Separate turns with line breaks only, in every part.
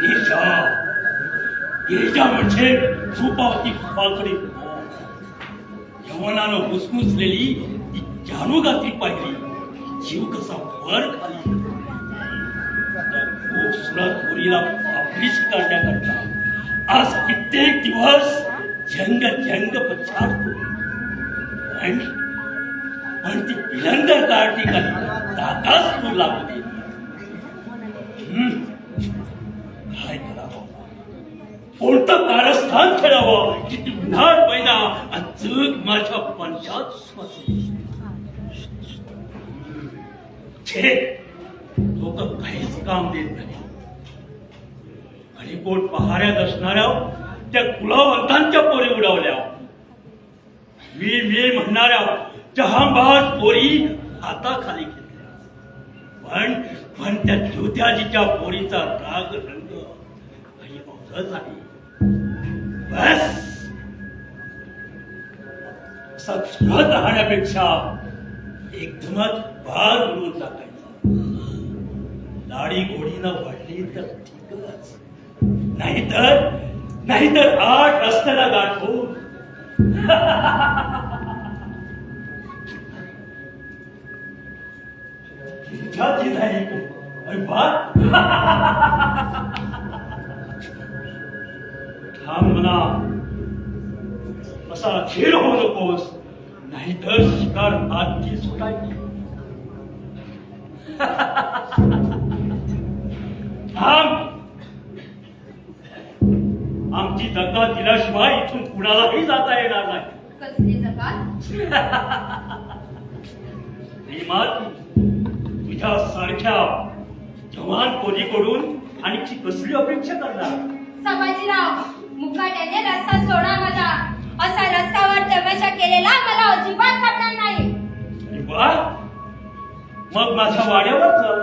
गिरीजा यवनानं ती पाहिली जीव कसा वर खाली मुलीला करण्याकरता आज कित्येक दिवस जंग जंग पछाडतो पण ती विलंगर काढती का दादाच तू लागू माझ्या पंचात छे. लोक काहीच काम देत नाही. हरिपोट पहाऱ्यात असणाऱ्या त्या कुलावंतांच्या पोरी उडवल्या. मी मी म्हणणाऱ्या जहांबाज पोरी हाताखाली घेतल्या. पण पण त्या ज्योत्याजीच्या पोरीचा राग रंग काही औषध नाही बस. सचखत राहण्यापेक्षा एकदमच भार उडून टाकायचा. लाडी गोडीनं वाढली तर ठीकच. नाहीतर नाहीतर आठ रस्त्याला गाठो जी नाही अरे बा थांब म्हणा असा खेळ होऊ नकोस? नाहीतर शिकार आजची सुटायची आमची दगा दिल्याशिवाय इथून कुणालाही जाता येणार नाही.
कसली
तुझ्या सारख्या जवान कोणीकडून आणखी कसली अपेक्षा करणार?
संभाजीराव मुकाट्याने रस्ता सोडा मला.
मग माझ्या वाड्यावर चल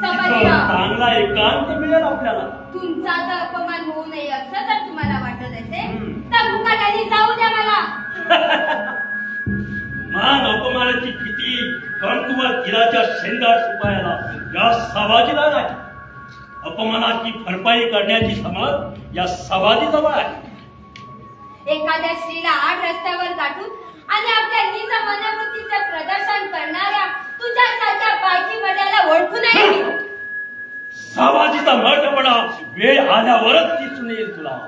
चांगला एकांत मिळेल आपल्याला.
तुमचा जर अपमान होऊ नये असं जर तुम्हाला वाटत असेल. तर मुकाट्याने जाऊ द्या मला.
मान अपमानाची भीती कणकुवर तिराच्या शेंगार शिपायाला या सावाजीला नाही. अपमानाची भरपाई करण्याची समज या सावाजीजवळ आहे.
एखाद्या स्त्रीला आठ रस्त्यावर गाठून आणि आपल्या नीच मनोवृत्तीचे प्रदर्शन करणाऱ्या तुझ्यासारख्या बायकी बड्याला ओळखू नये मी.
सावाजीचा मर्दपणा वेळ आल्यावरच दिसून येईल तुला.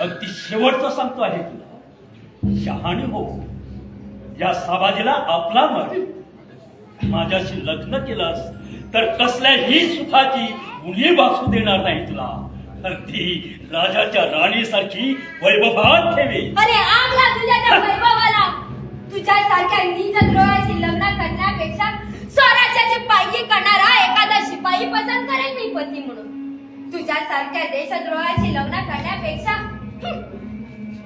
अगदी शेवटचं सांगतो आहे तुला. शहाणी हो. या साबाजीला आपला मर माझ्याशी लग्न केलंस तर कसल्याही सुखाची मुली वाचू देणार नाही तुला. तर ती राजाच्या राणीसारखी वैभवात ठेवी.
अरे आगला तुझ्या त्या वैभवाला तुझ्या सारख्या नीच द्रोहाशी लग्न करण्यापेक्षा स्वराज्याची पायकी करणारा एखादा शिपाई पसंत करेल मी पती म्हणून. तुझ्या सारख्या देशद्रोहाशी लग्न करण्यापेक्षा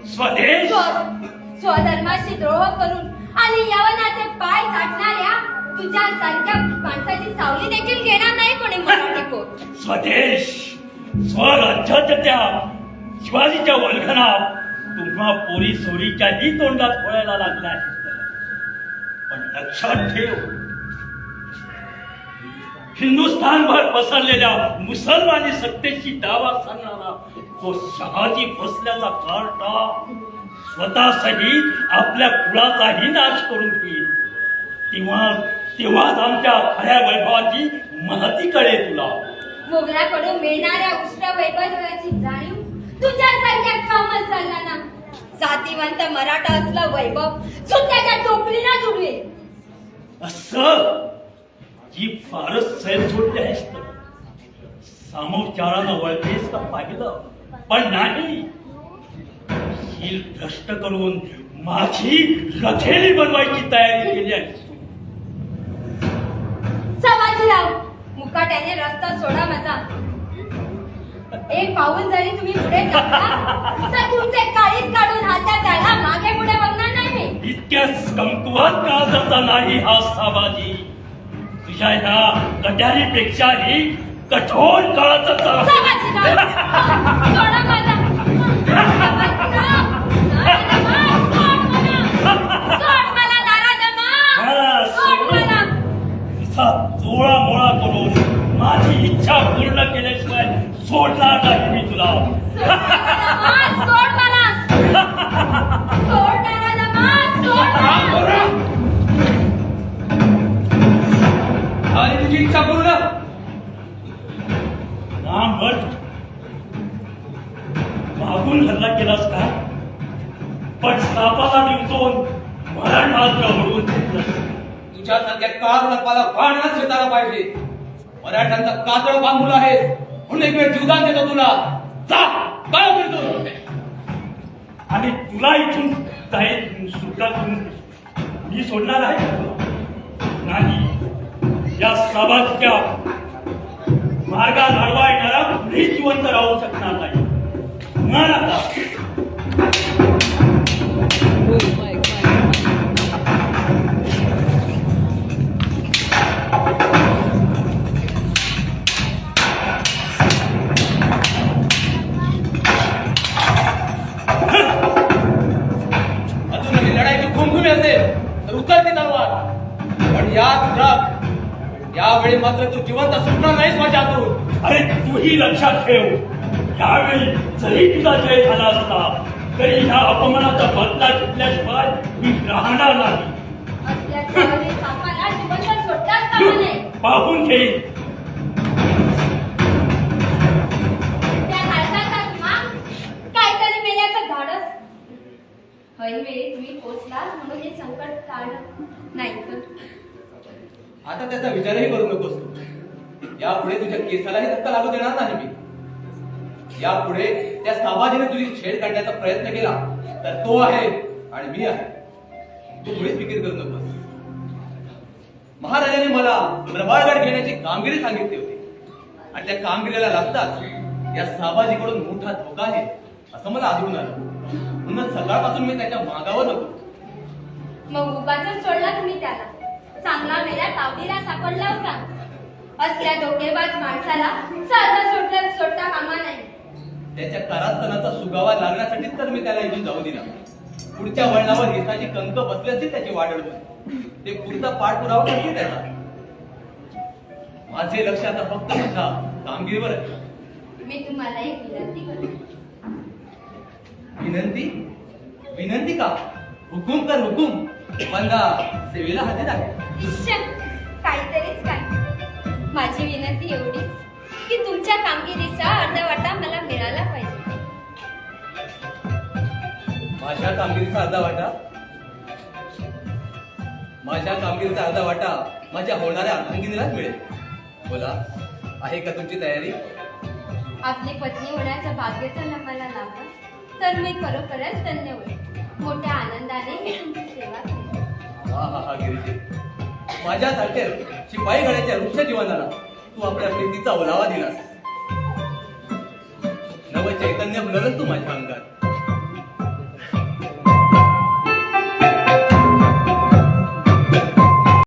स्वदेश?
स्व- स्वधर्माशी द्रोह करून आणि यवनाचे पाय चाटणाऱ्या तुझ्या सारख्या माणसाची सावली देखील घेणार नाही कोणी म्हणून टिको
स्वदेश? स्वराज्याच्या त्या शिवाजीच्या वल्गनात तुम्हा पोरी सोरीच्याही तोंडात खोळायला लागलाय. लक्षात ठेव. हिंदुस्थानभर पसरलेल्या मुसलमानी सत्तेची दावा सांगणारा तो शहाजी बसल्याचा कार्टा स्वतः आपल्या कुळाचाही नाश करून घेईल. तेव्हा तेव्हाच आमच्या खऱ्या वैभवाची महती कळेल तुला.
मोगऱ्याकडून मिळणाऱ्या उष्ण वैभवाची जाणीव तुझ्यासारख्या कामच झाला ना जातीवंत मराठा असला वैभव सुट्ट्याच्या टोपलीला जुडवे
असं. जी फारच सैल सोडली आहेस तर सामोपचारानं वळतेस का पाहिलं? पण नाही. ही भ्रष्ट करून माझी रथेली बनवायची तयारी केली आहे.
समाजीराव मुकाट्याने रस्ता सोडा माझा. एक पाऊल जरी तुम्ही पुढे टाकला तर तुमचे काळीच काढून हातात आला मागे पुढे बघणार
इतक्याच कमकुवत काळजाचा नाही हा साबाजी तुझ्या ह्या कट्यारीपेक्षाही कठोर
माझा. मला.
तिचा चोळा मोळा करून माझ्या इच्छा पूर्ण केल्याशिवाय सोडणार नाही मी तुला.
आणि तुझी इच्छा पूर्ण
रामभट मागून हल्ला केलास का? पण सापाला निवतून मरण मात्र घेतलं
तुझ्यासारख्या काळ सर्पाला पाण्यात शेताला पाहिजे. मराठ्यांचा कातळ बांधून आहे. म्हणून एक वेळ जीवदान देतो तुला. जा काय
आणि तुला इथून काही सुटातून मी सोडणार आहे नाही. या सभाच्या मार्गा अडवायणारा कुणीही जिवंत राहू शकणार नाही. म्हण आता
या ट्रक यावेळी मात्र तू जिवंत सुटणार नाहीस माझ्या हातून.
अरे तूही लक्षात ठेव. यावेळी जरी तुझा जय झाला असला तरी ह्या अपमानाचा बदला घेतल्याशिवाय मी राहणार नाही. पाहून घेईन.
त्या नारदाचा आत्मा काहीतरी मेल्याचं धाडस. ऐनवेळी तुम्ही पोचला म्हणून हे संकट टाळलं नाही. तर
आता त्याचा विचारही करू नकोस तू. यापुढे तुझ्या केसालाही धक्का लागू देणार नाही मी. यापुढे त्या सामाजीने तुझी छेड काढण्याचा प्रयत्न केला तर तो आहे आणि मी आहे. तू पुढे फिकीर करू नकोस. महाराजांनी मला प्रभाळगड घेण्याची कामगिरी सांगितली होती. आणि त्या कामगिरीला लागताच या साबाजीकडून मोठा धोका आहे असं मला आढळून आलं. म्हणून सकाळपासून मी त्याच्या मागावर होतो.
मग उगाच सोडला तुम्ही त्याला? चांगला मेला तावडीला सापडला होता. असल्या धोकेबाज माणसाला सहजा सोडता सोडता कामा नाही.
त्याच्या कारस्थानाचा सुगावा लागण्यासाठीच तर मी त्याला इथून जाऊ दिला. पुढच्या वळणावर हिसाची कंक बसली असती त्याची वाढ ते पुढचा पाठपुरावा करते त्याचा. माझे लक्ष आता फक्त माझ्या कामगिरीवर
मी तुम्हाला एक विनंती करते.
विनंती? विनंती का? हुकुम कर हुकुम. बंदा. सेवेला हाती
इश्श, काहीतरीच काय. माझी विनंती एवढीच की तुमच्या कामगिरीचा अर्धवाटा मला मिळाला पाहिजे.
माझ्या कामगिरीचा अर्धा वाटा माझ्या कामगिरीचा अर्धा वाटा माझ्या होणाऱ्या अर्धांगिनीलाच मिळेल. बोला आहे का तुमची तयारी?
आपली पत्नी होण्याचं भाग्य जर मला लाभलं. तर मी खरोखरच धन्य होईल. मोठ्या आनंदाने मी तुमची सेवा
हा हा हा गिरीजी माझ्यासारख्या शिपाई गड्याच्या वृक्ष जीवनाला तू आपल्या प्रीतीचा ओलावा दिलास. नव चैतन्य फुलवलंच तू माझ्या अंगात.